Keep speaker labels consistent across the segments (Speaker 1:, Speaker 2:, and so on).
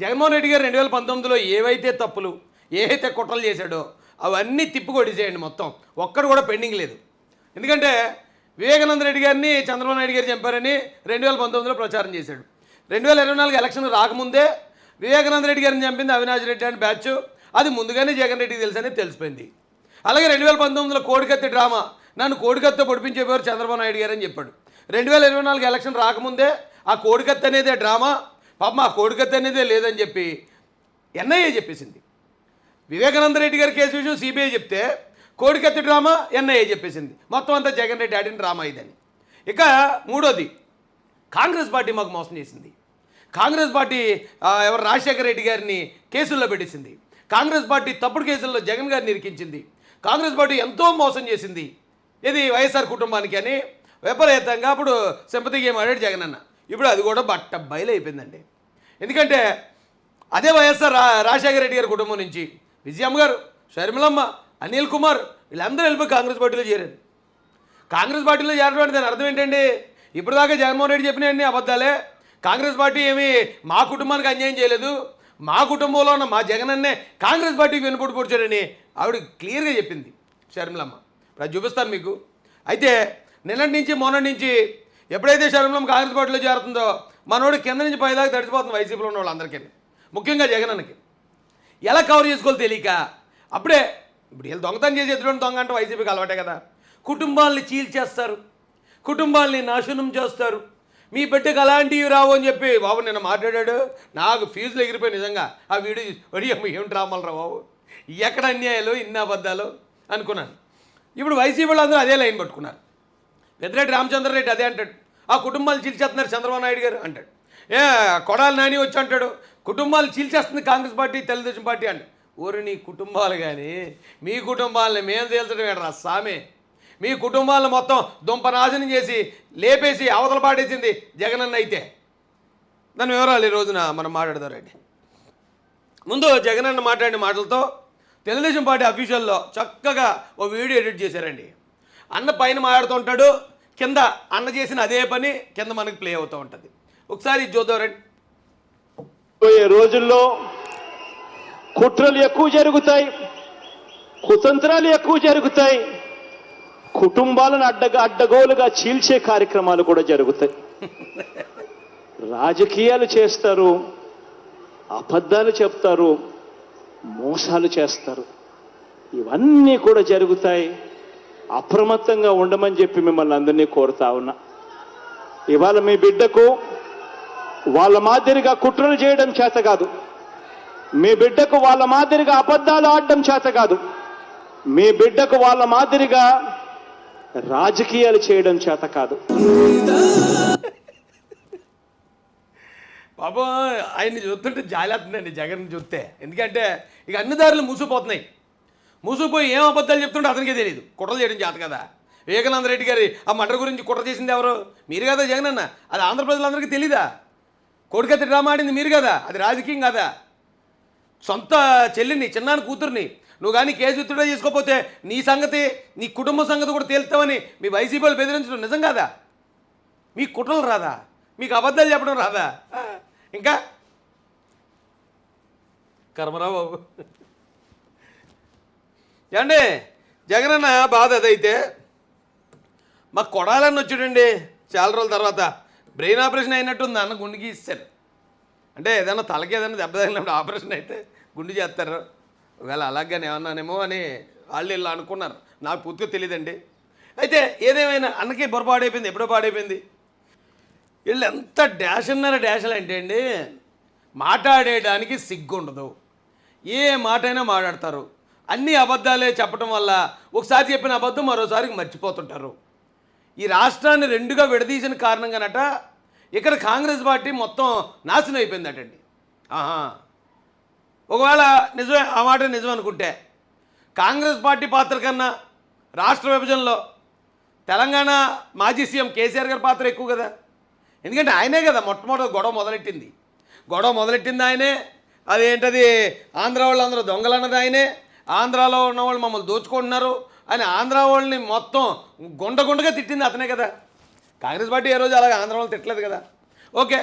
Speaker 1: జగన్మోహన్ రెడ్డి గారు రెండు వేల పంతొమ్మిదిలో ఏవైతే తప్పులు ఏవైతే కుట్రలు చేశాడో అవన్నీ తిప్పికొట్టేసేయండి మొత్తం. ఒక్కడు కూడా పెండింగ్ లేదు. ఎందుకంటే వివేకానంద రెడ్డి గారిని చంద్రబాబు నాయుడు గారు చంపారని రెండు వేల పంతొమ్మిదిలో ప్రచారం చేశాడు. రెండు వేల ఇరవై నాలుగు ఎలక్షన్ రాకముందే వివేకానంద రెడ్డి గారిని చంపింది అవినాష్ రెడ్డి అని బ్యాచ్. అది ముందుగానే జగన్ రెడ్డికి తెలుసని తెలిసిపోయింది. అలాగే రెండు వేల పంతొమ్మిదిలో కోడికత్తి డ్రామా నన్ను కోడికత్తో పొడిపించేవారు చంద్రబాబు నాయుడు గారు అని చెప్పాడు. రెండు వేల ఇరవై నాలుగు ఎలక్షన్ రాకముందే ఆ కోడికత్తి అనేది డ్రామా పాప మా కోడికత్తి అనేదే లేదని చెప్పి ఎన్ఐఏ చెప్పేసింది. వివేకానంద రెడ్డి గారి కేసు విషయం సిబిఐ చెప్తే కోడికత్తి డ్రామా ఎన్ఐఏ చెప్పేసింది. మొత్తం అంతా జగన్ రెడ్డి ఆడిన డ్రామా ఇదని. ఇక మూడోది కాంగ్రెస్ పార్టీ మాకు మోసం చేసింది. కాంగ్రెస్ పార్టీ ఎవరు రాజశేఖర రెడ్డి గారిని కేసుల్లో పెట్టేసింది. కాంగ్రెస్ పార్టీ తప్పుడు కేసుల్లో జగన్ గారిని ఇరికించింది. కాంగ్రెస్ పార్టీ ఎంతో మోసం చేసింది. ఇది వైఎస్ఆర్ కుటుంబానికి అని విపరీతంగా అప్పుడు సింపతి గేమ్ ఆడాడు జగన్ అన్న ఇప్పుడు అది కూడా బట్ట బయలు అయిపోయిందండి. ఎందుకంటే అదే వైఎస్ఆర్ రాజశేఖర రెడ్డి గారి కుటుంబం నుంచి విజయమ్మ గారు షర్మిలమ్మ అనిల్ కుమార్ వీళ్ళందరూ వెళ్ళిపోయి కాంగ్రెస్ పార్టీలో చేరారు. కాంగ్రెస్ పార్టీలో చేరడం అంటే దాని అర్థం ఏంటండి? ఇప్పటిదాకా జగన్మోహన్ రెడ్డి చెప్పినవన్నీ అబద్ధాలే. కాంగ్రెస్ పార్టీ ఏమి మా కుటుంబానికి అన్యాయం చేయలేదు. మా కుటుంబంలో ఉన్న మా జగన్ అన్నే కాంగ్రెస్ పార్టీకి వెనుపోటు పొడిచాడని ఆవిడ క్లియర్గా చెప్పింది షర్మిలమ్మ. ఇప్పుడు అది చూపిస్తాను మీకు. అయితే నిన్నటి నుంచి మొన్నటి నుంచి ఎప్పుడైతే షర్మిలమ్మ కాంగ్రెస్ పార్టీలో చేరుతుందో మనోడు కింద నుంచి పైదాకా తడిచిపోతుంది వైసీపీలో ఉన్న వాళ్ళందరికీ. ముఖ్యంగా జగనన్నకి ఎలా కవర్ చేసుకోవాలో తెలియక? అప్పుడే ఇప్పుడు వీళ్ళు దొంగతనం చేసి ఎదురు దొంగ అంటే వైసీపీకి అలవాటే కదా. కుటుంబాల్ని చీల్చేస్తారు కుటుంబాల్ని నాశనం చేస్తారు. మీ బిడ్డకు అలాంటివి రావు అని చెప్పి బాబు నిన్న మాట్లాడాడు. నాకు ఫీజులు ఎగిరిపోయి నిజంగా ఆ వీడియో చూసి, ఏమిటి అమ్మ ఏం బాబు? ఎక్కడ అన్యాయాలు ఇన్ని అబద్ధాలు? అనుకున్నాను. ఇప్పుడు వైసీపీ వాళ్ళందరూ అదే లైన్ పట్టుకున్నారు. పెద్దిరెడ్డి రామచంద్రరెడ్డి అదే అంటాడు. ఆ కుటుంబాలు చీల్చేస్తున్నారు చంద్రబాబు నాయుడు గారు అంటాడు. ఏ కొడాలి నాని వచ్చి అంటాడు. కుటుంబాలు చీల్చేస్తుంది కాంగ్రెస్ పార్టీ తెలుగుదేశం పార్టీ అంట ఊరి నీ కుటుంబాలు కానీ మీ కుటుంబాలని మేము తేల్చడం ఏంట్రా సామే? మీ కుటుంబాలను మొత్తం దుంపనాశనం చేసి లేపేసి అవతల పాటేసింది జగనన్న అయితే. దాని వివరాలు ఈ రోజున మనం మాట్లాడదారండి ముందు జగనన్న మాట్లాడిన మాటలతో తెలుగుదేశం పార్టీ అఫీషియల్లో చక్కగా ఓ వీడియో ఎడిట్ చేశారండి. అన్న పైన మాట్లాడుతుంటాడు కింద అన్న చేసిన అదే పని కింద మనకు ప్లే అవుతూ ఉంటుంది. ఒకసారి ఇది చూద్దాం
Speaker 2: రోజుల్లో కుట్రలు ఎక్కువ జరుగుతాయి కుతంత్రాలు ఎక్కువ జరుగుతాయి కుటుంబాలను అడ్డగా అడ్డగోలుగా చీల్చే కార్యక్రమాలు కూడా జరుగుతాయి. రాజకీయాలు చేస్తారు అబద్ధాలు చెప్తారు మోసాలు చేస్తారు. ఇవన్నీ కూడా జరుగుతాయి. అప్రమత్తంగా ఉండమని చెప్పి మిమ్మల్ని అందరినీ కోరుతా ఉన్నా. ఇవాళ మీ బిడ్డకు వాళ్ళ మాదిరిగా కుట్రలు చేయడం చేత కాదు. మీ బిడ్డకు వాళ్ళ మాదిరిగా అబద్ధాలు ఆడడం చేత కాదు. మీ బిడ్డకు వాళ్ళ మాదిరిగా రాజకీయాలు చేయడం చేత కాదు.
Speaker 1: పాపం ఆయన్ని చూస్తుంటే జాలేస్తుందండి జగన్ చూస్తే. ఎందుకంటే ఇక అన్ని దారులు మూసిపోతున్నాయి. మూసుకుపోయి ఏం అబద్ధాలు చెప్తుంటే అతనికే తెలియదు కుట్రలు చేయడం చేత కదా. వివేకానంద రెడ్డి గారి ఆ మటర్ గురించి కుట్ర చేసింది ఎవరు? మీరు కదా జగన్ అన్న. అది ఆంధ్ర ప్రజలందరికీ తెలీదా? కోడికత్తి డ్రామా ఆడింది మీరు కదా. అది రాజకీయం కదా? సొంత చెల్లిని చిన్నాని కూతుర్ని నువ్వు కానీ కేసు విత్తుడా చేసుకోకపోతే నీ సంగతి నీ కుటుంబ సంగతి కూడా తేలుతావని మీ వైసీపీ బెదిరించడం నిజం కాదా? మీకు కుట్రలు రాదా? మీకు అబద్ధాలు చెప్పడం రాదా? ఇంకా? కర్మరావు బాబు. ఏమండి? జగనన్న బాధ అదైతే మాకు కొడాలన్న వచ్చాడండి చాలా రోజుల తర్వాత. బ్రెయిన్ ఆపరేషన్ అయినట్టుంది అన్న గుండెకి ఇస్తారు అంటే ఏదైనా తలకి ఏదైనా దెబ్బ తగిలినప్పుడు ఆపరేషన్ అయితే గుండు చేస్తారు. ఒకవేళ అలాగని ఏమన్నానేమో అని వాళ్ళు వీళ్ళు అనుకున్నారు. నాకు పూర్తిగా తెలియదండి అయితే ఏదేమైనా అన్నకి బుర్ర పాడైపోయింది ఎప్పుడో పాడైపోయింది. వీళ్ళు ఎంత డాష్ అన్నారు డాషలు అంటే అండి మాట్లాడేయడానికి సిగ్గుండదు. ఏ ఏ మాటైనా మాట్లాడతారు. అన్ని అబద్ధాలే చెప్పడం వల్ల ఒకసారి చెప్పిన అబద్ధం మరోసారి మర్చిపోతుంటారు. ఈ రాష్ట్రాన్ని రెండుగా విడదీసిన కారణంగానట ఇక్కడ కాంగ్రెస్ పార్టీ మొత్తం నాశనం అయిపోయిందటండి. ఆహా. ఒకవేళ నిజమే ఆ మాట నిజం అనుకుంటే కాంగ్రెస్ పార్టీ పాత్ర కన్నా రాష్ట్ర విభజనలో తెలంగాణ మాజీ సీఎం కేసీఆర్ గారి పాత్ర ఎక్కువ కదా. ఎందుకంటే ఆయనే కదా మొట్టమొదటి గొడవ మొదలెట్టింది. గొడవ మొదలెట్టింది ఆయనే అదేంటది ఆంధ్ర వాళ్ళందరూ దొంగలు అన్నది ఆయనే ఆంధ్రాలో ఉన్న వాళ్ళు మమ్మల్ని దోచుకుంటున్నారు అని ఆంధ్ర వాళ్ళని మొత్తం గుండ గుండగా తిట్టింది అతనే కదా. కాంగ్రెస్ పార్టీ ఏ రోజు అలాగే ఆంధ్ర వాళ్ళు తిట్టలేదు కదా. ఓకే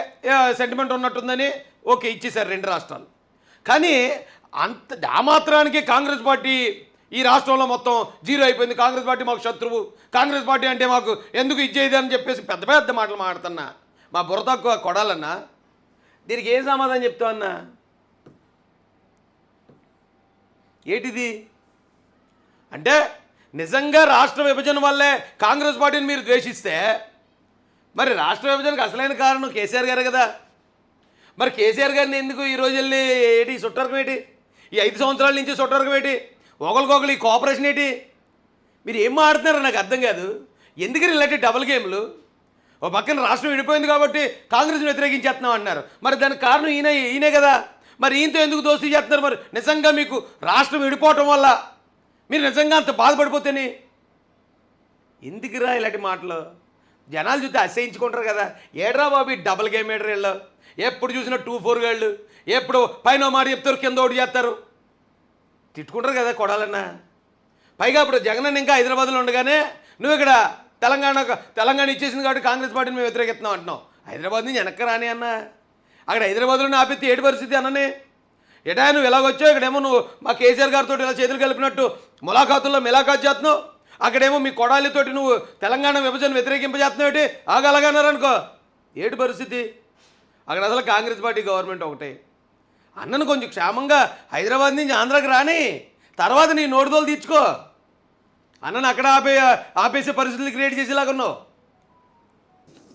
Speaker 1: సెంటిమెంట్ ఉన్నట్టుందని ఓకే ఇచ్చేశారు రెండు రాష్ట్రాలు. కానీ అంత ఆ మాత్రానికి కాంగ్రెస్ పార్టీ ఈ రాష్ట్రంలో మొత్తం జీరో అయిపోయింది. కాంగ్రెస్ పార్టీ మాకు శత్రువు. కాంగ్రెస్ పార్టీ అంటే మాకు ఎందుకు ఇచ్చేది అని చెప్పేసి పెద్ద పెద్ద మాటలు మాడుతున్నా మా బుర్ర తక్కువ కొడాలన్నా. దీనికి ఏం సమాధానం చెప్తావు అన్నా ఏంటిది? అంటే నిజంగా రాష్ట్ర విభజన వల్లే కాంగ్రెస్ పార్టీని మీరు ద్వేషిస్తే మరి రాష్ట్ర విభజనకు అసలైన కారణం కేసీఆర్ గారే కదా. మరి కేసీఆర్ గారిని ఎందుకు ఈ రోజు వెళ్ళి ఏంటి చుట్టరకం ఏంటి? ఈ ఐదు సంవత్సరాల నుంచి చుట్టరకం ఏంటి? ఒకరికొకరు ఈ కోఆపరేషన్ ఏంటి? మీరు ఏం మాడుతున్నారో నాకు అర్థం కాదు. ఎందుకని ఇలాంటి డబుల్ గేమ్లు ఓ పక్కన రాష్ట్రం విడిపోయింది కాబట్టి కాంగ్రెస్ని వ్యతిరేకించేస్తున్నాం అంటున్నారు మరి దానికి కారణం ఈయన ఈయనే కదా. మరి ఈయనతో ఎందుకు దోస్తీ చేస్తున్నారు మరి? నిజంగా మీకు రాష్ట్రం విడిపోవటం వల్ల మీరు నిజంగా అంత బాధపడిపోతేనే? ఎందుకురా ఇలాంటి మాటలు? జనాలు చూస్తే అసహించుకుంటారు కదా. ఏడ్రా బాబు డబుల్ గేమ్ ఏడ్రా వీళ్ళు? ఎప్పుడు చూసినా టూ ఫోర్ గాళ్ళు ఎప్పుడు పైన మాట చెప్తారు కింద ఒకటి చేస్తారు. తిట్టుకుంటారు కదా కొడాలన్నా. పైగా ఇప్పుడు జగన్ అన్న ఇంకా హైదరాబాద్లో ఉండగానే నువ్వు ఇక్కడ తెలంగాణ తెలంగాణ ఇచ్చేసింది కాబట్టి కాంగ్రెస్ పార్టీని మేము వ్యతిరేకిస్తున్నాం అంటున్నావు. హైదరాబాద్ నుంచి వెనక్కి రాని అన్నా. అక్కడ హైదరాబాద్లో ఆపెత్తి ఏటి పరిస్థితి అన్ననే? ఎటా నువ్వు ఎలాగొచ్చావు ఇక్కడేమో నువ్వు మా కేసీఆర్ గారితో ఇలా చేతులు కలిపినట్టు ములాఖాతుల్లో మిలాఖాత్ చేస్తున్నావు. అక్కడేమో మీ కొడాలితోటి నువ్వు తెలంగాణ విభజన వ్యతిరేకింపజేస్తున్నావు ఏంటి? ఆగలగన్నారనుకో ఏటి పరిస్థితి? అక్కడ అసలు కాంగ్రెస్ పార్టీ గవర్నమెంట్ ఒకటే. అన్నను కొంచెం క్షేమంగా హైదరాబాద్ నుంచి ఆంధ్రాకి రాని తర్వాత నీ నోటుదోలు తీర్చుకో. అన్నను అక్కడ ఆపే ఆపేసే పరిస్థితులు క్రియేట్ చేసేలాగా ఉన్నావు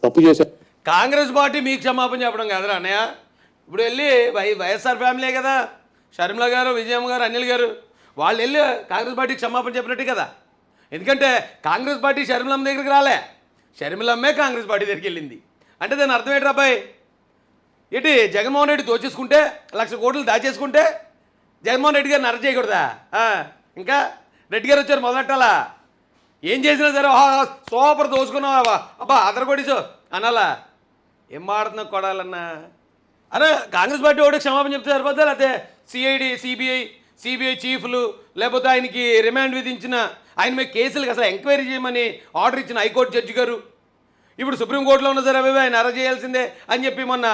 Speaker 3: తప్పు చేశారు.
Speaker 1: కాంగ్రెస్ పార్టీ మీకు క్షమాపణ చెప్పడం కదరా అన్నయ్య. ఇప్పుడు వెళ్ళి వై వైఎస్ఆర్ ఫ్యామిలీ కదా. షర్మిల గారు విజయమ్మ గారు అనిల్ గారు వాళ్ళు వెళ్ళి కాంగ్రెస్ పార్టీకి క్షమాపణ చెప్పినట్టు కదా. ఎందుకంటే కాంగ్రెస్ పార్టీ షర్మిలమ్మ దగ్గరికి రాలే. షర్మిలమ్మే కాంగ్రెస్ పార్టీ దగ్గరికి వెళ్ళింది. అంటే దాని అర్థం ఏంటి అబ్బాయి? ఏంటి జగన్మోహన్ రెడ్డి దోచేసుకుంటే లక్ష కోట్లు దాచేసుకుంటే జగన్మోహన్ రెడ్డి గారిని అరెస్ట్ చేయకూడదా? ఇంకా? రెడ్డి గారు వచ్చారు మొదలెట్టాలా? ఏం చేసినా సరే "ఆహా, సూపర్ దోచుకున్నావా? అబ్బా అదర అనాలా? ఏం మాడుతున్నావు కొడాలన్నా? అరే కాంగ్రెస్ పార్టీ ఒకటి క్షమాపణ చెప్తే సరిపోద్దా? లేకపోతే సిఐడి సిబిఐ సిబిఐ చీఫ్లు లేకపోతే ఆయనకి రిమాండ్ విధించిన ఆయన మీద కేసులకు అసలు ఎంక్వైరీ చేయమని ఆర్డర్ ఇచ్చిన హైకోర్టు జడ్జి గారు. ఇప్పుడు సుప్రీంకోర్టులో ఉన్న సరే అవి ఆయన అరెస్ట్ చేయాల్సిందే అని చెప్పి మొన్న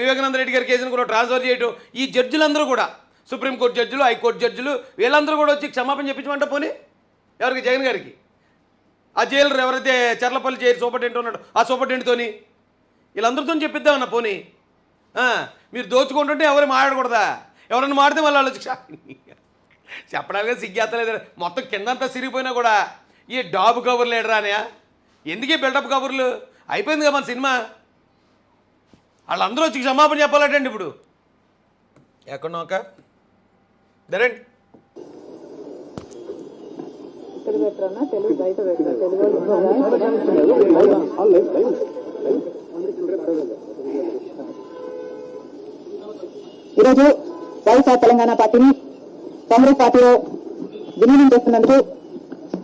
Speaker 1: వివేకానంద రెడ్డి గారి కేసును కూడా ట్రాన్స్ఫర్ చేయటం ఈ జడ్జిలందరూ కూడా సుప్రీంకోర్టు జడ్జిలు హైకోర్టు జడ్జిలు వీళ్ళందరూ కూడా వచ్చి క్షమాపణ చెప్పించమంట పోనీ? ఎవరికి? జగన్ గారికి. ఆ జైలర్ ఎవరైతే చర్లపల్లి జైలు సూపరింటెండెంట్ ఉన్నాడు ఆ సూపరింటెండెంట్తోని వీళ్ళందరితో చెప్పిద్దామన్న పోనీ. ఆ, మీరు దోచుకుంటుంటే ఎవరు మాట్లాడకూడదా? ఎవరైనా మాడితే మళ్ళీ వాళ్ళు వచ్చి చెప్పడానికి సిగ్గేత్తలేదు. మొత్తం కిందంతా సిరిగిపోయినా కూడా ఈ డాబు కబుర్లు ఏడరా అనయా ఎందుకు బిల్డప్ కబుర్లు అయిపోయింది కదా మన సినిమా. వాళ్ళందరూ వచ్చి క్షమాపణ చెప్పాలటండి ఇప్పుడు. ఎక్కడో ఒక ధరండి.
Speaker 4: తెలుగు బయట పెట్టరా తెలుగు
Speaker 5: ఈరోజు వైఎస్ఆర్ తెలంగాణ పార్టీని కాంగ్రెస్ పార్టీలో విలీనం చేస్తున్నందుకు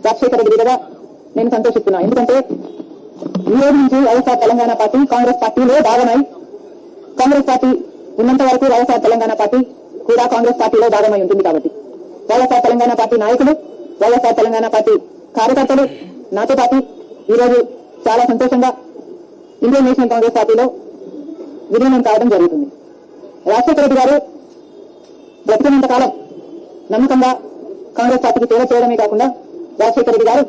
Speaker 5: రాజశేఖర రెడ్డి గారు నేను సంతోషిస్తున్నాను. ఎందుకంటే ఈ రోజు నుంచి వైఎస్ఆర్ తెలంగాణ పార్టీ కాంగ్రెస్ పార్టీలో భాగమై కాంగ్రెస్ పార్టీ ఉన్నంత వరకు వైఎస్ఆర్ తెలంగాణ పార్టీ కూడా కాంగ్రెస్ పార్టీలో భాగమై ఉంటుంది కాబట్టి. వైఎస్ఆర్ తెలంగాణ పార్టీ నాయకులు వైఎస్ఆర్ తెలంగాణ పార్టీ కార్యకర్తలు నాతో పాటు ఈరోజు చాలా సంతోషంగా ఇండియన్ నేషనల్ కాంగ్రెస్ పార్టీలో విలీనం కావడం జరుగుతుంది. రాజశేఖర రెడ్డి గారు బ్రతికినంత కాలం నమ్మకంగా కాంగ్రెస్ పార్టీకి సేవ చేయడమే కాకుండా రాజశేఖర రెడ్డి గారు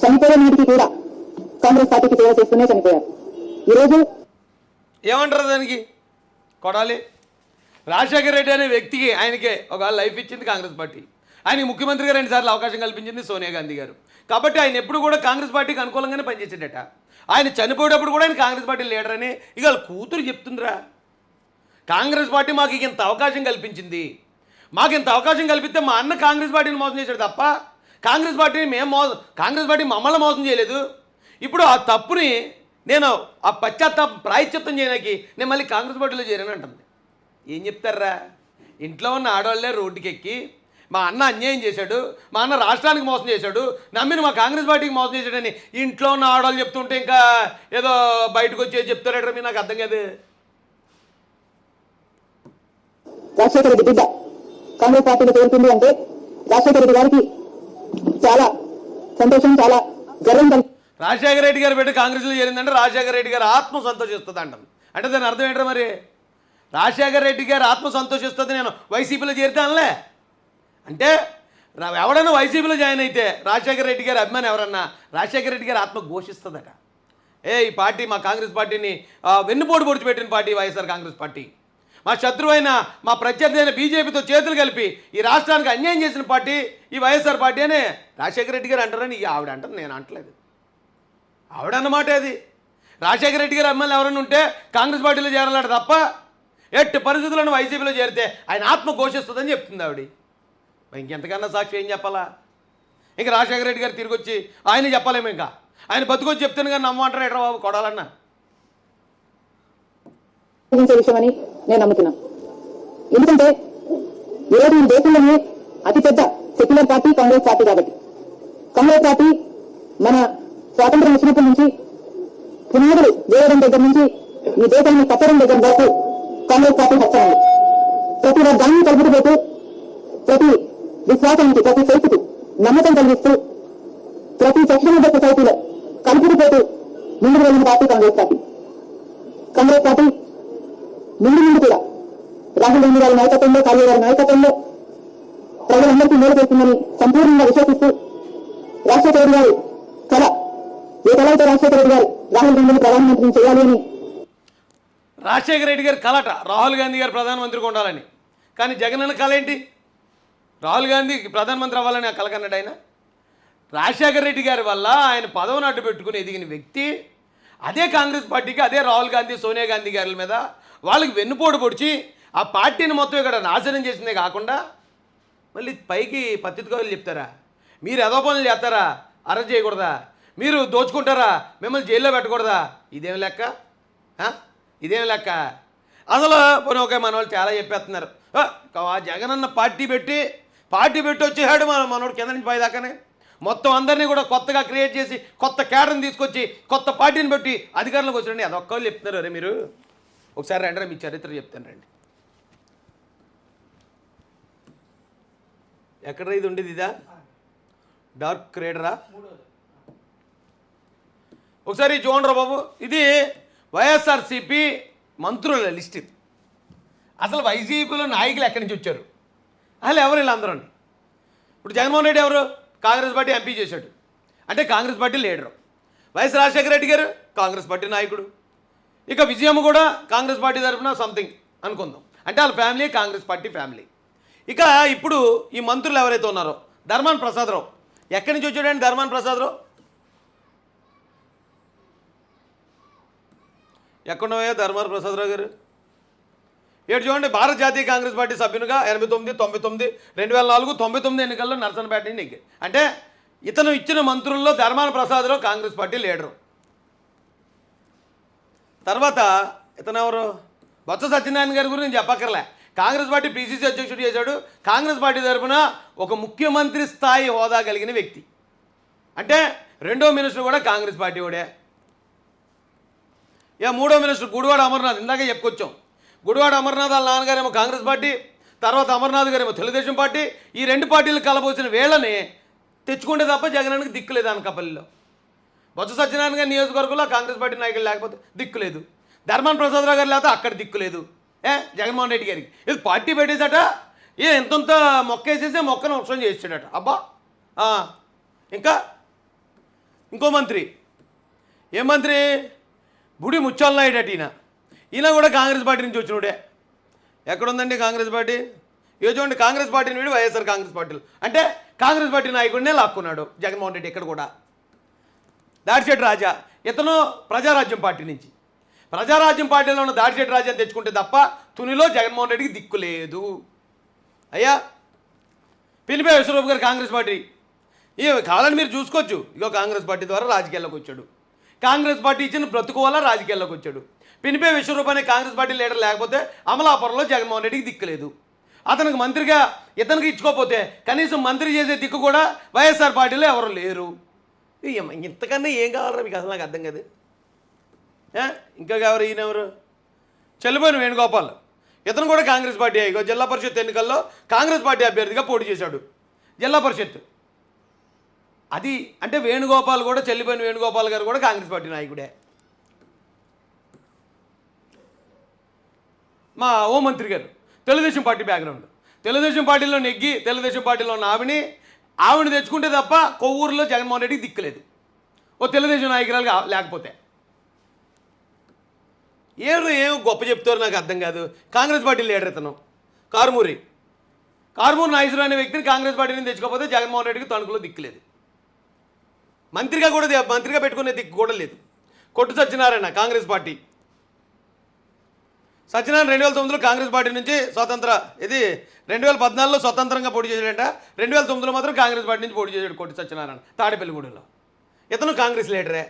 Speaker 5: చనిపోయే నాటికి కూడా కాంగ్రెస్ పార్టీకి సేవ చేస్తూనే చనిపోయారు. ఈరోజు
Speaker 1: ఏమంటారు దానికి? కొడాలి. రాజశేఖర రెడ్డి అనే వ్యక్తికి ఆయనకే ఒక లైఫ్ ఇచ్చింది కాంగ్రెస్ పార్టీ. ఆయన ముఖ్యమంత్రిగా రెండుసార్లు అవకాశం కల్పించింది సోనియా గాంధీ గారు. కాబట్టి ఆయన ఎప్పుడు కూడా కాంగ్రెస్ పార్టీకి అనుకూలంగానే పనిచేసేటట. ఆయన చనిపోయేటప్పుడు కూడా ఆయన కాంగ్రెస్ పార్టీ లీడర్ అని ఇక కూతురు చెప్తుందిరా. కాంగ్రెస్ పార్టీ మాకు ఇంత అవకాశం కల్పించింది. మాకు ఇంత అవకాశం కల్పిస్తే మా అన్న కాంగ్రెస్ పార్టీని మోసం చేశాడు తప్ప కాంగ్రెస్ పార్టీని మేము మో కాంగ్రెస్ పార్టీ మమ్మల్ని మోసం చేయలేదు. ఇప్పుడు ఆ తప్పుని నేను ఆ పశ్చాత్తాపం ప్రాయశ్చిత్తం చేయడానికి నేను మళ్ళీ కాంగ్రెస్ పార్టీలో చేరాను అంటుంది. ఏం చెప్తారా ఇంట్లో ఉన్న ఆడవాళ్ళే రోడ్డుకి ఎక్కి మా అన్న అన్యాయం చేశాడు మా అన్న రాష్ట్రానికి మోసం చేశాడు నమ్మిన మా కాంగ్రెస్ పార్టీకి మోసం చేశాడని ఇంట్లో ఉన్న ఆడవాళ్ళు చెప్తుంటే ఇంకా ఏదో బయటకు వచ్చి చెప్తారట మీరు నాకు అర్థం కాదు.
Speaker 5: రాజశేఖర రెడ్డి బిడ్డ. కాంగ్రెస్ పార్టీలో చేరుతుంది అంటే రాజశేఖర రెడ్డి గారికి చాలా సంతోషం చాలా గర్వం కలిగి
Speaker 1: రాజశేఖర రెడ్డి గారు పెట్టి కాంగ్రెస్లో చేరిందంటే రాజశేఖర రెడ్డి గారు ఆత్మ సంతోషిస్తుంది అంటాం అంటే దాని అర్థం ఏంటో మరి? రాజశేఖర రెడ్డి గారు ఆత్మ సంతోషిస్తుంది నేను వైసీపీలో చేరితానులే. అంటే ఎవడన్నా వైసీపీలో జాయిన్ అయితే రాజశేఖర రెడ్డి గారి అభిమాని ఎవరన్నా రాజశేఖర రెడ్డి గారు ఆత్మ ఘోషిస్తుందట. ఏ ఈ పార్టీ మా కాంగ్రెస్ పార్టీని వెన్నుపోటు పొడిచిపెట్టిన పార్టీ వైఎస్ఆర్ కాంగ్రెస్ పార్టీ. మా శత్రువైన మా ప్రత్యర్థి అయిన బీజేపీతో చేతులు కలిపి ఈ రాష్ట్రానికి అన్యాయం చేసిన పార్టీ ఈ వైఎస్ఆర్ పార్టీ అని రాజశేఖర రెడ్డి గారు అంటారని ఈ ఆవిడ అంటారు నేను అంటలేదు ఆవిడ అన్నమాట అది. రాజశేఖర రెడ్డి గారు ఎమ్మెల్యే ఎవరైనా ఉంటే కాంగ్రెస్ పార్టీలో చేరాలట తప్ప ఎట్టి పరిస్థితులను వైసీపీలో చేరితే ఆయన ఆత్మ ఘోషిస్తుందని చెప్తుంది ఆవిడ. ఇంకెంతకన్నా సాక్షి ఏం చెప్పాలా? ఇంకా రాజశేఖర రెడ్డి గారు తిరిగి వచ్చి ఆయన చెప్పలేము ఇంకా. ఆయన బతుకొచ్చి చెప్తాను కానీ నమ్మంటారు ఎట్రా బాబు కొడాలన్నా?
Speaker 5: ఉపయోగించే విషయమని నేను నమ్ముతున్నాను ఎందుకంటే ఈరోజు ఈ దేశంలోనే అతిపెద్ద సెక్యులర్ పార్టీ కాంగ్రెస్ పార్టీ కాబట్టి. కాంగ్రెస్ పార్టీ మన స్వాతంత్రం వచ్చినప్పటి నుంచి పునాదులు వేయడం దగ్గర నుంచి ఈ దేశాన్ని కట్టడం దగ్గర వరకు కాంగ్రెస్ పార్టీ హస్తమైంది ప్రతి వర్గాన్ని కలుపుకుపోతూ ప్రతి విశ్వాసానికి ప్రతి శక్తికి నమ్మకం కలిగిస్తూ ప్రతి సెక్షన్ ఆఫ్ ద సొసైటీలో కలుపుకుపోతూ ముందుకు వెళ్ళిన party Congress party. Congress party ముందు ముందు కూడా. రాహుల్ గాంధీ గారి నాయకత్వంలో ఖాళీ గారి నాయకత్వంలో ప్రజలందరికీ మేలు చేస్తుందని సంపూర్ణంగా విశ్వసిస్తూ రాజశేఖర రెడ్డి గారు కళ ఏ కళ అయితే రాజశేఖర రెడ్డి గారు రాహుల్ గాంధీని ప్రధానమంత్రిని చేయాలి అని.
Speaker 1: రాజశేఖర రెడ్డి గారి కలట రాహుల్ గాంధీ గారు ప్రధానమంత్రిగా ఉండాలని. కానీ జగన్ అన్న కళ ఏంటి? రాహుల్ గాంధీ ప్రధానమంత్రి అవ్వాలని ఆ కల కన్నాడు ఆయన. రాజశేఖర రెడ్డి గారి వల్ల ఆయన పదవిని అడ్డు పెట్టుకుని ఎదిగిన వ్యక్తి అదే కాంగ్రెస్ పార్టీకి అదే రాహుల్ గాంధీ సోనియా గాంధీ గారి మీద వాళ్ళకి వెన్నుపోటు పొడిచి ఆ పార్టీని మొత్తం ఇక్కడ నాశనం చేసిందే కాకుండా మళ్ళీ పైకి పత్తికలు చెప్తారా మీరు ఎదో పనులు చేస్తారా? అరెస్ట్ చేయకూడదా? మీరు దోచుకుంటారా? మిమ్మల్ని జైల్లో పెట్టకూడదా? ఇదేం లెక్క? ఇదేం లెక్క? అసలు పోనీ ఒకే మన వాళ్ళు చాలా చెప్పేస్తున్నారు. జగన్ అన్న పార్టీ పెట్టి పార్టీ పెట్టి వచ్చేసాడు మన మనోడు కింద నుంచి పై దాకానే. మొత్తం అందరినీ కూడా కొత్తగా క్రియేట్ చేసి కొత్త క్యాడర్ని తీసుకొచ్చి కొత్త పార్టీని పెట్టి అధికారంలోకి వచ్చారండి అదొక్కళ్ళు చెప్తున్నారు అరే మీరు. ఒకసారి రండి మీ చరిత్ర చెప్తాను రండి. ఎక్కడ ఇది ఉండేది ఇదా? డార్క్ క్రేడరా ఒకసారి ఇది చూడండి బాబు. ఇది వైఎస్ఆర్సిపి మంత్రుల లిస్ట్ ఇది. అసలు వైసీపీలో నాయకులు ఎక్కడి నుంచి వచ్చారు? అసలు ఎవరు వీళ్ళందరూ ఇప్పుడు జగన్మోహన్ రెడ్డి ఎవరు? కాంగ్రెస్ పార్టీ ఎంపీ చేశాడు. అంటే Congress party leader. YS Rajasekhara Reddy garu Congress party నాయకుడు. ఇక విజయం కూడా కాంగ్రెస్ పార్టీ తరఫున సంథింగ్ అనుకుందాం. అంటే వాళ్ళ ఫ్యామిలీ కాంగ్రెస్ పార్టీ ఫ్యామిలీ ఇక ఇప్పుడు ఈ మంత్రులు ఎవరైతే ఉన్నారో ధర్మాన్ ప్రసాదరావు ఎక్కడి నుంచి వచ్చాడండి ధర్మాన్ ప్రసాదరావు ఎక్కడున్నాయో ధర్మాన ప్రసాదరావు గారు? ఏడు చూడండి భారత జాతీయ కాంగ్రెస్ పార్టీ సభ్యునిగా ఎనభై తొమ్మిది తొంభై తొమ్మిది రెండు వేల నాలుగు తొంభై తొమ్మిది ఎన్నికల్లో నరసనపేట నుంచి అంటే ఇతను ఇచ్చిన మంత్రుల్లో Dharmana Prasadarao Congress party leader. తర్వాత ఇతను ఎవరు? బొత్స సత్యనారాయణ గారి గురించి నేను చెప్పక్కర్లే. కాంగ్రెస్ పార్టీ పిసిసి అధ్యక్షుడు చేశాడు. కాంగ్రెస్ పార్టీ తరఫున ఒక ముఖ్యమంత్రి స్థాయి హోదా కలిగిన వ్యక్తి. అంటే రెండో మినిస్టర్ కూడా కాంగ్రెస్ పార్టీ వాడే. ఇక మూడో మినిస్టర్ గుడివాడ అమర్నాథ్ ఇందాక చెప్పుకొచ్చాం. గుడివాడ అమర్నాథ్ వాళ్ళ నాన్నగారేమో కాంగ్రెస్ పార్టీ తర్వాత అమర్నాథ్ గారేమో తెలుగుదేశం పార్టీ. ఈ రెండు పార్టీలు కలబోసిన వేళని తెచ్చుకుంటే తప్ప జగనానికి దిక్కులేదు అనకాపల్లిలో బొత్స సత్యనారాయణ గారి నియోజకవర్గంలో కాంగ్రెస్ పార్టీ నాయకులు లేకపోతే దిక్కు లేదు. ధర్మాన ప్రసాదరావు గారు లేకపోతే అక్కడ దిక్కు లేదు. ఏ? జగన్మోహన్ రెడ్డి గారికి. ఇది పార్టీ పెట్టేసట ఏ ఎంతంత మొక్క వేసేసి మొక్కను వృక్షం చేసాడట అబ్బా! ఇంకా? ఇంకో మంత్రి. ఏ మంత్రి? బుడి ముచ్చాల నాయుడు అట ఈయన. ఈయన కూడా కాంగ్రెస్ పార్టీ నుంచి వచ్చినోడే. ఎక్కడుందండి కాంగ్రెస్ పార్టీ? ఇక చూడండి కాంగ్రెస్ పార్టీని వీడి వైఎస్ఆర్ కాంగ్రెస్ పార్టీలు. అంటే కాంగ్రెస్ పార్టీ నాయకుడినే లాక్కున్నాడు జగన్మోహన్ రెడ్డి ఇక్కడ కూడా. దాడిశెట్టి రాజా. ఇతను ప్రజారాజ్యం పార్టీ నుంచి. ప్రజారాజ్యం పార్టీలో ఉన్న దాడిశెట్టి రాజాని తెచ్చుకుంటే తప్ప తునిలో జగన్మోహన్ రెడ్డికి దిక్కు లేదు. అయ్యా పిలిపే విశ్వరూప్ గారు కాంగ్రెస్ పార్టీ. ఏ కావాలని మీరు చూసుకోవచ్చు. ఇగో కాంగ్రెస్ పార్టీ ద్వారా రాజకీయాల్లోకి వచ్చాడు. కాంగ్రెస్ పార్టీ ఇచ్చిన బ్రతుకు వల్ల రాజకీయాల్లోకి వచ్చాడు. పినిపే విశ్వరూప్ అనే కాంగ్రెస్ పార్టీ లీడర్ లేకపోతే అమలాపురంలో జగన్మోహన్ రెడ్డికి దిక్కులేదు అతనికి మంత్రిగా ఇతనికి ఇచ్చుకోకపోతే కనీసం మంత్రి చేసే దిక్కు కూడా వైఎస్ఆర్ పార్టీలో ఎవరు లేరు. ఇంతకన్నా ఏం కావాలరా మీకు? అసలు నాకు అర్థం కాదు. ఇంకా ఎవరు? ఈయన ఎవరు? చెల్లిపోయిన వేణుగోపాల్. ఇతను కూడా కాంగ్రెస్ పార్టీ ఇగో జిల్లా పరిషత్ ఎన్నికల్లో కాంగ్రెస్ పార్టీ అభ్యర్థిగా పోటీ చేశాడు. జిల్లా పరిషత్. అది అంటే వేణుగోపాల్ కూడా చెల్లిపోయిన వేణుగోపాల్ గారు కూడా కాంగ్రెస్ పార్టీ నాయకుడే. మా హోంమంత్రి గారు. తెలుగుదేశం పార్టీ బ్యాక్గ్రౌండ్ తెలుగుదేశం పార్టీలో నెగ్గి తెలుగుదేశం పార్టీలో ఉన్న ఆవిని ఆవిడ తెచ్చుకుంటే తప్ప కొవ్వూరులో జగన్మోహన్ రెడ్డికి దిక్కులేదు. ఓ తెలుగుదేశం నాయకురాలుగా లేకపోతే. ఏడు ఏమో గొప్ప చెప్తారో నాకు అర్థం కాదు. కాంగ్రెస్ పార్టీ లీడర్ ఇతను. కారుమూరి. కారుమూరి నాగేశ్వరరావు అనే వ్యక్తిని కాంగ్రెస్ పార్టీని తెచ్చుకోకపోతే జగన్మోహన్ రెడ్డికి తణుకులో దిక్కులేదు. మంత్రిగా కూడా మంత్రిగా పెట్టుకునే దిక్కు కూడా లేదు. కొట్టు సత్యనారాయణ కాంగ్రెస్ పార్టీ. సత్యనారాయణ రెండు వేల తొమ్మిదిలో కాంగ్రెస్ పార్టీ నుంచి స్వతంత్ర ఇది రెండు వేల పద్నాలుగులో స్వతంత్రంగా పోటీ చేశాడంట. రెండు వేల తొమ్మిదిలో మాత్రం కాంగ్రెస్ పార్టీ నుంచి పోటీ చేశాడు కోటి సత్యనారాయణ తాడేపల్లిగూడెంలో. ఇతను కాంగ్రెస్ లీడరే.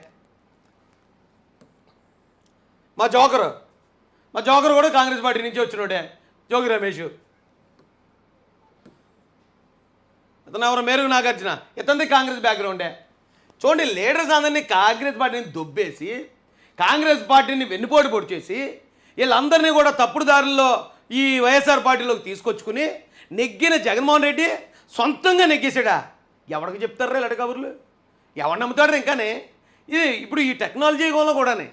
Speaker 1: మా జోకర్ మా జోకర్ కూడా కాంగ్రెస్ పార్టీ నుంచి వచ్చినోడే జోగి రమేష్. ఇతను ఎవరు? మేరుగు నాగార్జున. ఇతనిది కాంగ్రెస్ బ్యాక్గ్రౌండే. చూడండి లీడర్స్ అందరినీ కాంగ్రెస్ పార్టీని దుబ్బేసి కాంగ్రెస్ పార్టీని వెన్నుపోటు పొడి చేసి వీళ్ళందరినీ కూడా తప్పుడు దారుల్లో ఈ వైఎస్ఆర్ పార్టీలోకి తీసుకొచ్చుకుని నెగ్గిన జగన్మోహన్ రెడ్డి సొంతంగా నెగ్గేసాడా ఎవరికి చెప్తారా ఇలాంటి కబుర్లు? ఎవరు నమ్ముతాడు ఇంకానే? ఇది ఇప్పుడు ఈ టెక్నాలజీ యుగంలో కూడానే.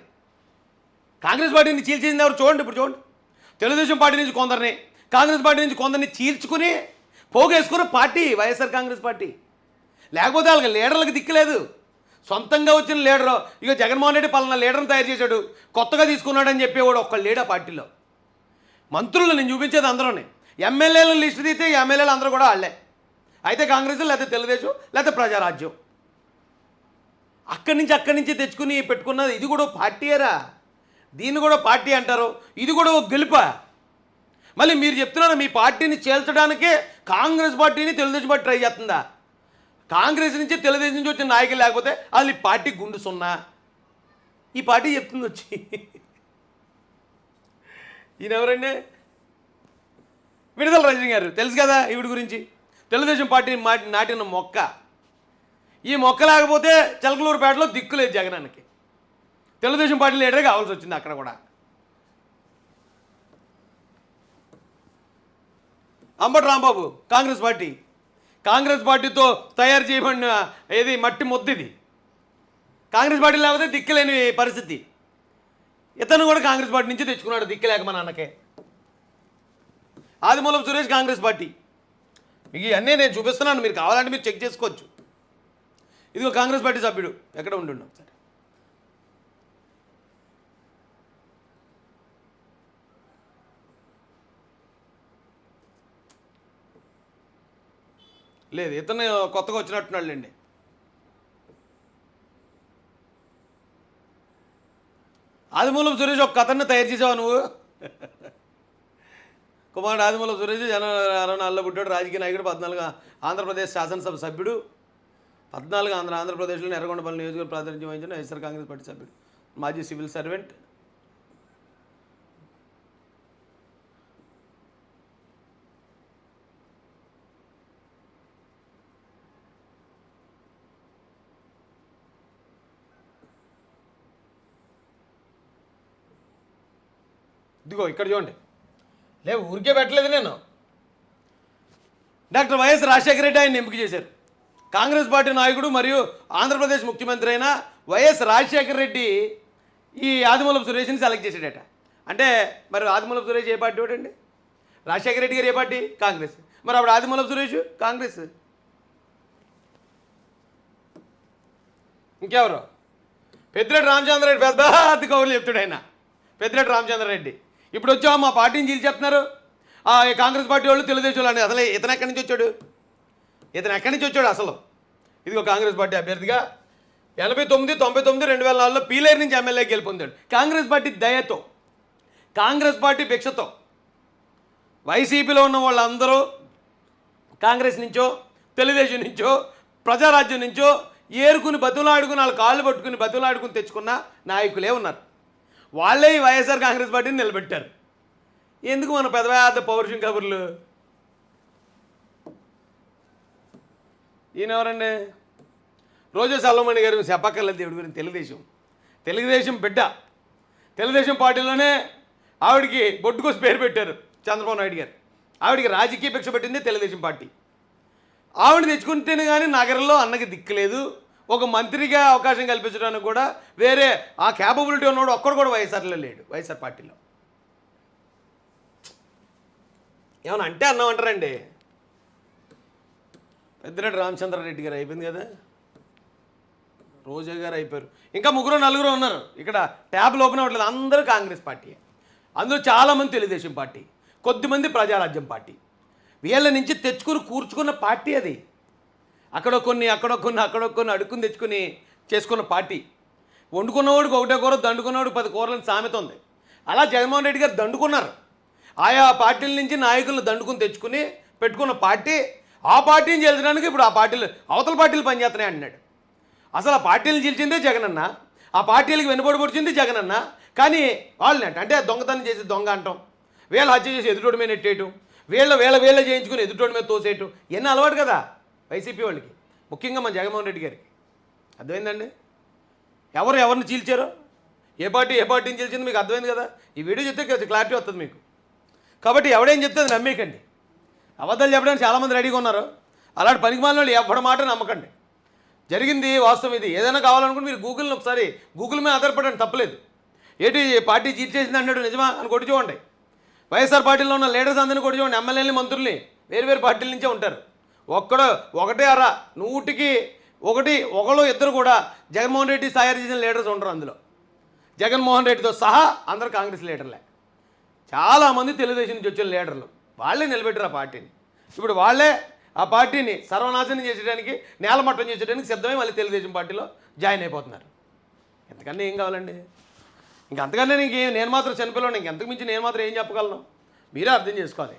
Speaker 1: కాంగ్రెస్ పార్టీని చీల్చేసింది ఎవరు చూడండి ఇప్పుడు చూడండి. తెలుగుదేశం పార్టీ నుంచి కొందరిని కాంగ్రెస్ పార్టీ నుంచి కొందరిని చీల్చుకుని పోగేసుకున్న పార్టీ వైఎస్ఆర్ కాంగ్రెస్ పార్టీ. లేకపోతే వాళ్ళకి లీడర్లకు దిక్కులేదు సొంతంగా వచ్చిన లీడరు ఇక జగన్మోహన్ రెడ్డి పలానా లీడర్ని తయారు చేశాడు కొత్తగా తీసుకున్నాడని చెప్పేవాడు ఒక్క లీడర్ పార్టీలో. మంత్రులు నేను చూపించేది అందరూనే. ఎమ్మెల్యేలను లిస్ట్ తీస్తే ఎమ్మెల్యేలు అందరూ కూడా వాళ్ళే. అయితే కాంగ్రెస్ లేకపోతే తెలుగుదేశం లేకపోతే ప్రజారాజ్యం. అక్కడి నుంచి అక్కడి నుంచి తెచ్చుకుని పెట్టుకున్నది ఇది కూడా పార్టీయేరా దీన్ని కూడా పార్టీ అంటారు. ఇది కూడా ఒక గెలుప? మళ్ళీ మీరు చెప్తున్నారు మీ పార్టీని చేల్చడానికే కాంగ్రెస్ పార్టీని తెలుగుదేశం పార్టీ ట్రై చేస్తుందా? కాంగ్రెస్ నుంచి తెలుగుదేశం నుంచి వచ్చిన నాయకులు లేకపోతే వాళ్ళు ఈ పార్టీ గుండు సున్నా. ఈ పార్టీ చెప్తుంది వచ్చి. ఈయన ఎవరండి విడుదల రజనీ గారు. తెలుసు కదా ఈవిడ గురించి. తెలుగుదేశం పార్టీ మా- నాటిన మొక్క. ఈ మొక్క లేకపోతే చిలకలూరుపేటలో దిక్కులేదు జగనానికి. తెలుగుదేశం పార్టీ లీడరే కావాల్సి వచ్చింది అక్కడ కూడా. Ambati Rambabu Congress party. Congress పార్టీతో తయారు చేయబడిన ఏది మట్టి ముద్ద ఇది కాంగ్రెస్ పార్టీ లేకపోతే దిక్కులేని పరిస్థితి. ఇతను కూడా కాంగ్రెస్ పార్టీ నుంచి తెచ్చుకున్నాడు దిక్కులేక మా నాన్నకే. Adimulam Suresh Congress party. మీకు ఇవన్నీ నేను చూపిస్తున్నాను మీరు కావాలంటే మీరు చెక్ చేసుకోవచ్చు. ఇదిగో కాంగ్రెస్ పార్టీ సభ్యుడు ఎక్కడ ఉండి ఒకసారి లేదు ఇతను కొత్తగా వచ్చినట్టున్నాడులేండి. ఆదిమూలం సురేష్ ఒక కథను తయారు చేసావా నువ్వు? కుమారుడు ఆదిమూలం సురేష్ జన అరవై నాలుగులో పుట్టాడు. రాజకీయ నాయకుడు పద్నాలుగు ఆంధ్రప్రదేశ్ శాసనసభ సభ్యుడు. పద్నాలుగు ఆంధ్ర ఆంధ్రప్రదేశ్లో ఎర్రగొండపల్లి నియోజకవర్గ ప్రాతినిధ్యం వహించిన వైఎస్ఆర్ కాంగ్రెస్ పార్టీ సభ్యుడు. మాజీ సివిల్ సర్వెంట్. ఇదిగో ఇక్కడ చూడండి. లే ఊరికే పెట్టలేదు నేను. డాక్టర్ వైఎస్ రాజశేఖర రెడ్డి ఆయన ఎంపిక చేశారు. కాంగ్రెస్ పార్టీ నాయకుడు మరియు ఆంధ్రప్రదేశ్ ముఖ్యమంత్రి అయిన వైఎస్ రాజశేఖర రెడ్డి ఈ ఆదిమూలపు సురేష్ని సెలెక్ట్ చేశాడట. అంటే మరి ఆదిమూలపు సురేష్ ఏ పార్టీ వాడండి? రాజశేఖర రెడ్డి గారు ఏ పార్టీ? కాంగ్రెస్. మరి అప్పుడు ఆదిమూలపు సురేష్? కాంగ్రెస్. ఇంకెవరు? పెద్దిరెడ్డి రామచంద్రరెడ్డి పెద్ద కౌరులు చెప్తాడు ఆయన. పెద్దిరెడ్డి రామచంద్రరెడ్డి ఇప్పుడు వచ్చా మా పార్టీని చీల్ చెప్తున్నారు. ఆ, ఈ కాంగ్రెస్ పార్టీ వాళ్ళు తెలుగుదేశం వాళ్ళు అసలు ఇతను ఎక్కడి నుంచి వచ్చాడు? ఇతను ఎక్కడి నుంచి వచ్చాడు అసలు? ఇదిగో కాంగ్రెస్ పార్టీ అభ్యర్థిగా ఎనభై తొమ్మిది తొంభై తొమ్మిది రెండు వేల నాలుగులో పీలేరు నుంచి ఎమ్మెల్యే గెలుపొందాడు. కాంగ్రెస్ పార్టీ దయతో కాంగ్రెస్ పార్టీ భిక్షతో వైసీపీలో ఉన్న వాళ్ళందరూ కాంగ్రెస్ నుంచో తెలుగుదేశం నుంచో ప్రజారాజ్యం నుంచో ఏరుకుని బతులాడుకుని వాళ్ళ కాళ్ళు పట్టుకుని బతులాడుకుని తెచ్చుకున్న నాయకులే ఉన్నారు. వాళ్ళే ఈ వైఎస్ఆర్ కాంగ్రెస్ పార్టీని నిలబెట్టారు. ఎందుకు మన పెద్ద పెద్ద పౌరుషం కబుర్లు? ఈయన ఎవరండి రోజా సల్వమణి గారు చెప్పక్కర్లేదు దేవుడి గురించి. తెలుగుదేశం. తెలుగుదేశం బిడ్డ. తెలుగుదేశం పార్టీలోనే ఆవిడకి బొడ్డుకోసి పేరు పెట్టారు చంద్రబాబు నాయుడు గారు. ఆవిడికి రాజకీయ భిక్ష పెట్టింది తెలుగుదేశం పార్టీ. ఆవిడ తెచ్చుకుంటేనే కానీ నగరంలో అన్నకి దిక్కులేదు ఒక మంత్రిగా అవకాశం కల్పించడానికి కూడా వేరే ఆ క్యాపబిలిటీ ఉన్నవాడు ఒక్కడు కూడా వైఎస్ఆర్లో లేడు వైఎస్ఆర్ పార్టీలో. ఏమన్నా అంటే అన్నామంటారండి పెద్దిరెడ్డి రామచంద్రారెడ్డి గారు అయిపోయింది కదా. రోజా గారు అయిపోయారు. ఇంకా ముగ్గురు నలుగురు ఉన్నారు. ఇక్కడ ట్యాబ్లు ఓపెన్ అవ్వట్లేదు. అందరూ కాంగ్రెస్ పార్టీ. అందులో చాలామంది తెలుగుదేశం పార్టీ. కొద్దిమంది ప్రజారాజ్యం పార్టీ. వీళ్ళ నుంచి తెచ్చుకుని కూర్చుకున్న పార్టీ అది. అక్కడ కొన్ని అక్కడ కొన్ని అక్కడ కొన్ని అడుక్కుని తెచ్చుకుని చేసుకున్న పార్టీ. వండుకున్నవాడికి ఒకటే కూర దండుకున్నవాడికి పది కూరలని సామెత ఉంది. అలా జగన్మోహన్ రెడ్డి గారు దండుకున్నారు. ఆయా పార్టీల నుంచి నాయకులను దండుకుని తెచ్చుకుని పెట్టుకున్న పార్టీ ఆ పార్టీని చేల్చడానికి ఇప్పుడు ఆ పార్టీలు అవతల పార్టీలు పనిచేస్తున్నాయి అన్నాడు అసలు ఆ పార్టీలు చీల్చిందే జగనన్న. ఆ పార్టీలకు వెనుబడి పొడిచింది జగనన్న. కానీ వాళ్ళని అంటే దొంగతనం చేసి దొంగ అంటాం. వీళ్ళ హత్య చేసి ఎదుటోడి మీద నెట్టేయటం. వీళ్ళ వీళ్ళ వీళ్ళ చేయించుకుని ఎదుటోడి మీద తోసేయటం. ఎన్ని అలవాటు కదా. వైసీపీ వాళ్ళకి. ముఖ్యంగా మన జగన్మోహన్ రెడ్డి గారికి. అర్థమైందండి? ఎవరు ఎవరిని చీల్చారో? ఏ పార్టీ ఏ పార్టీని చీల్చింది మీకు అర్థమైంది కదా? ఈ వీడియో చెప్తే కొంచెం క్లారిటీ వస్తుంది మీకు. కాబట్టి ఎవడేం చెప్తే అది నమ్మేకండి. అబద్ధాలు చెప్పడానికి చాలామంది రెడీగా ఉన్నారు. అలాంటి పనికి వాళ్ళు ఎవడ మాట నమ్మకండి. జరిగింది వాస్తవం ఇది. ఏదైనా కావాలనుకుంటే మీరు గూగుల్ని ఒకసారి గూగుల్ మీద ఆధారపడండి తప్పలేదు. ఏంటి పార్టీ చీట్ చేసింది అన్నాడు నిజమా? అని కొట్టి చూడండి. వైఎస్ఆర్ పార్టీలో ఉన్న లీడర్స్ అందరినీ కొట్టి చూడండి. ఎమ్మెల్యేని మంత్రుల్ని వేరు వేరు పార్టీల నుంచే ఉంటారు. ఒక్కడు ఒకటే అరా నూటికి ఒకటి ఒకళ్ళు ఇద్దరు కూడా జగన్మోహన్ రెడ్డి తయారు చేసిన లీడర్స్ ఉండరు అందులో. జగన్మోహన్ రెడ్డితో సహా అందరు కాంగ్రెస్ లీడర్లే. చాలామంది తెలుగుదేశం నుంచి వచ్చిన లీడర్లు. వాళ్ళే నిలబెట్టారు ఆ పార్టీని. ఇప్పుడు వాళ్ళే ఆ పార్టీని సర్వనాశనం చేసేయడానికి నేలమట్టం చేసేయడానికి సిద్ధమై మళ్ళీ తెలుగుదేశం పార్టీలో జాయిన్ అయిపోతున్నారు. ఎంతకన్నా ఏం కావాలండి? ఇంకంతకన్నా నీకు నేను మాత్రం చనిపోయాను ఇంకెంతకు మించి నేను మాత్రం ఏం చెప్పగలను? మీరే అర్థం చేసుకోవాలి.